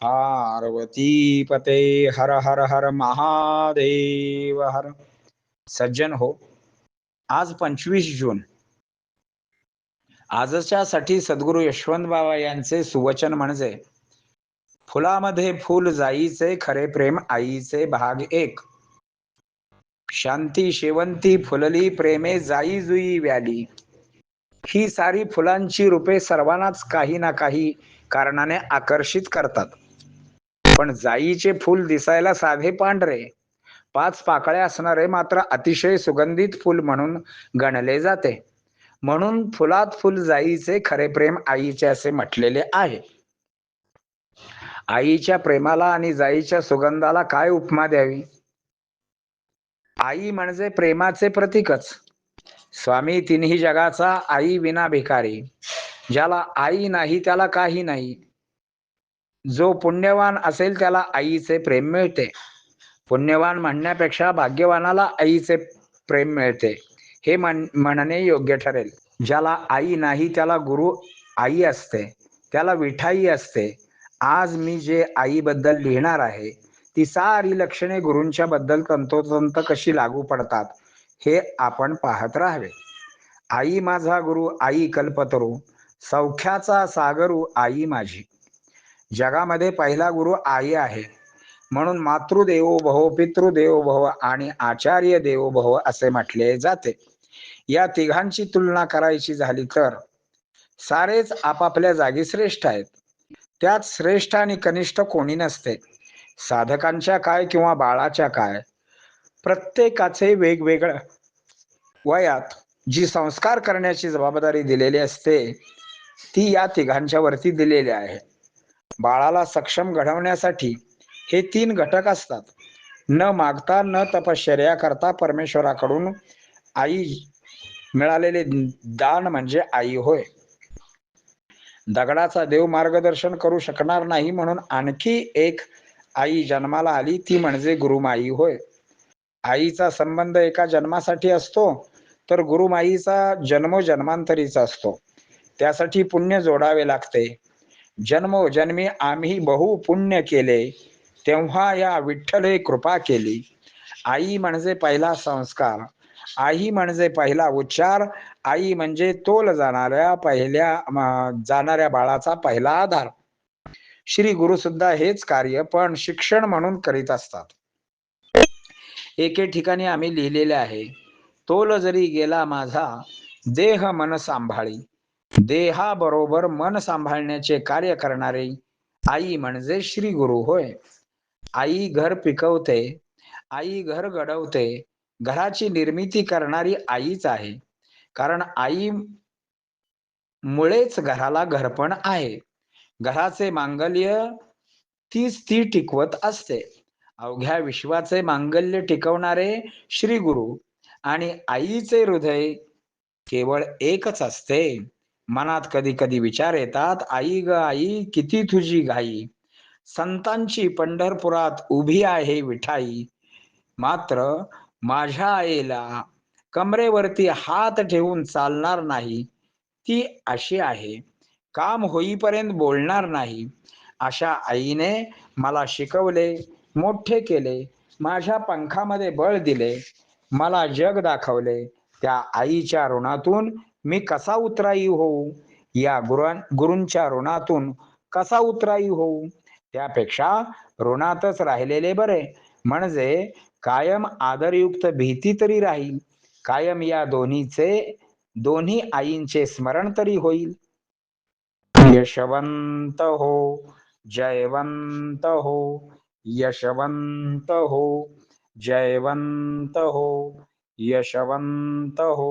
पार्वती पते हर हर हर महादेव हर। सज्जन हो। आज पंचवीस जून। आजच्या साठी सद्गुरु यशवंत बाबा यांचे सुवचन म्हणजे फुलामध्ये फुल जाईचे खरे प्रेम आईचे भाग एक। शांती शेवंती फुलली प्रेमे जाई जुई व्याली। ही सारी फुलांची रूपे सर्वांनाच काही ना काही कारणाने आकर्षित करतात। पण जाईचे फुल दिसायला साधे पांढरे. पाच पाकळ्या असणारे मात्र अतिशय सुगंधित फुल म्हणून गणले जाते. म्हणून फुलात फुल जाईचे खरे प्रेम आईचे असे म्हटलेले आहे. आईच्या प्रेमाला आणि जाईच्या सुगंधाला काय उपमा द्यावी? आई म्हणजे प्रेमाचे प्रतीकच. स्वामी तिन्ही जगाचा आई विना भिकारी. ज्याला आई नाही त्याला काही नाही. जो पुण्यवान असेल त्याला आईचे प्रेम मिळते. पुण्यवान म्हणण्यापेक्षा भाग्यवानाला आईचे प्रेम मिळते. हे म्हण म्हणणे योग्य ठरेल. ज्याला आई नाही त्याला गुरु आई असते. त्याला विठाई असते. आज मी जे आईबद्दल लिहिणार आहे ती सारी लक्षणे गुरूंच्या बद्दल तंतोतंत कशी लागू पडतात हे आपण पाहत राहावे. आई माझा गुरु आई कल्पतरू. सौख्याचा सागरू आई माझी. जगामध्ये पहिला गुरु आई आहे. म्हणून मातृदेवो भव पितृदेवो भव आणि आचार्य देवो भव असे म्हटले जाते. या तिघांची तुलना करायची झाली तर सारेच आपापल्या जागी श्रेष्ठ आहेत. त्यात श्रेष्ठ आणि कनिष्ठ कोणी नसते. साधकांच्या काय किंवा बाळाच्या काय? प्रत्येकाचे वेगवेगळ्या वयात जी संस्कार करण्याची जबाबदारी दिलेली असते ती या तिघांच्या वरती दिलेली आहे. बाळाला सक्षम घडवण्यासाठी हे तीन घटक असतात. न मागता न तपश्चर्या करता परमेश्वराकडून आई मिळालेले दान म्हणजे आई होय. दगडाचा देव मार्गदर्शन करू शकणार नाही म्हणून आणखी एक आई जन्माला आली ती म्हणजे गुरुमाई होय. आईचा संबंध एका जन्मासाठी असतो तर गुरुमाईचा जन्मोजन्मांतरीचा असतो. त्यासाठी पुण्य जोडावे लागते. जन्मोजन्मी आम्ही बहु पुण्य केले. तेव्हा या विठ्ठले कृपा केली. आई म्हणजे पहिला संस्कार. आई म्हणजे पहिला उच्चार. आई म्हणजे तोल जाणाऱ्या पहिल्या जाणाऱ्या बाळाचा पहिला आधार. श्री गुरु सुद्धा हेच कार्य पण शिक्षण म्हणून करीत असतात. एके ठिकाणी आम्ही लिहिलेले आहे तोल जरी गेला माझा देह मन सांभाळी. देहाबरोबर मन सांभाळण्याचे कार्य करणारे आई म्हणजे श्री गुरु होय. आई घर पिकवते आई घर घडवते घराची निर्मिती करणारी आईच आहे. कारण आई मुळेच घराला घरपण आहे. घराचे मांगल्य तीच ती टिकवत असते. अवघ्या विश्वाचे मांगल्य टिकवणारे श्री गुरु आणि आईचे हृदय केवळ एकच असते. मनात कधी कधी विचार येतात आई ग आई किती तुझी घाई. संतांची पंढरपुरात उभी आहे विठाई. मात्र माझ्या आईला कमरेवरती हात ठेवून चालणार नाही. ती अशी आहे. काम होईपर्यंत बोलणार नाही. अशा आईने मला शिकवले मोठे केले माझ्या पंखामध्ये बळ दिले. मला जग दाखवले. त्या आईच्या ऋणातून मी कसा उतराई होऊ? या गुरु गुरूंच्या ऋणातून कसा उतराई होऊ? त्यापेक्षा ऋणातच राहिलेले बरे. म्हणजे कायम आदरयुक्त भीती तरी राहील. कायम या दोन्हीचे दोन्ही आईंचे स्मरण तरी होईल. यशवंत हो जयवंत हो यशवंत हो जयवंत हो यशवंत हो